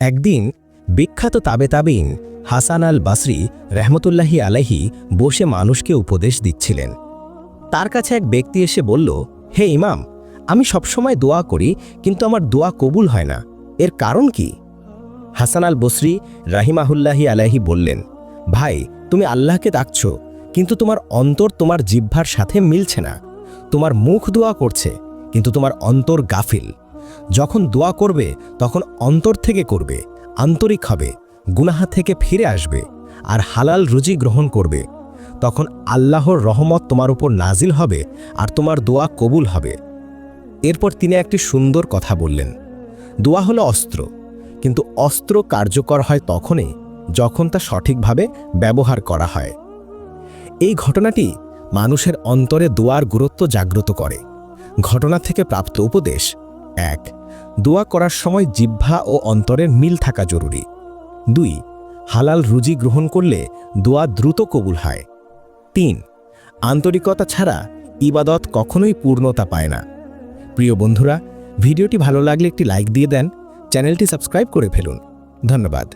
একদিন বিখ্যাত তাবে তাবিন হাসান আল বাসরি রহমতুল্লাহি আলাহি বসে মানুষকে উপদেশ দিচ্ছিলেন। তার কাছে এক ব্যক্তি এসে বলল, হে ইমাম, আমি সবসময় দোয়া করি, কিন্তু আমার দোয়া কবুল হয় না। এর কারণ কি? হাসান আল বসরি রাহিমাহুল্লাহি আলাহি বললেন, ভাই, তুমি আল্লাহকে ডাকছ, কিন্তু তোমার অন্তর তোমার জিহ্বার সাথে মিলছে না। তোমার মুখ দোয়া করছে, কিন্তু তোমার অন্তর গাফিল। যখন দোয়া করবে, তখন অন্তর থেকে করবে, আন্তরিক হবে, গুনাহা থেকে ফিরে আসবে, আর হালাল রুজি গ্রহণ করবে। তখন আল্লাহর রহমত তোমার উপর নাজিল হবে আর তোমার দোয়া কবুল হবে। এরপর তিনি একটি সুন্দর কথা বললেন। দোয়া হলো অস্ত্র, কিন্তু অস্ত্র কার্যকর হয় তখনই যখন তা সঠিকভাবে ব্যবহার করা হয়। এই ঘটনাটি মানুষের অন্তরে দোয়ার গুরুত্ব জাগ্রত করে। ঘটনা থেকে প্রাপ্ত উপদেশ এক, দোয়া করার সময় জিহ্বা ও অন্তরের মিল থাকা জরুরি। দুই, হালাল রুজি গ্রহণ করলে দোয়া দ্রুত কবুল হয়। তিন, আন্তরিকতা ছাড়া ইবাদত কখনোই পূর্ণতা পায় না। প্রিয় বন্ধুরা, ভিডিওটি ভালো লাগলে একটি লাইক দিয়ে দেন, চ্যানেলটি সাবস্ক্রাইব করে ফেলুন। ধন্যবাদ।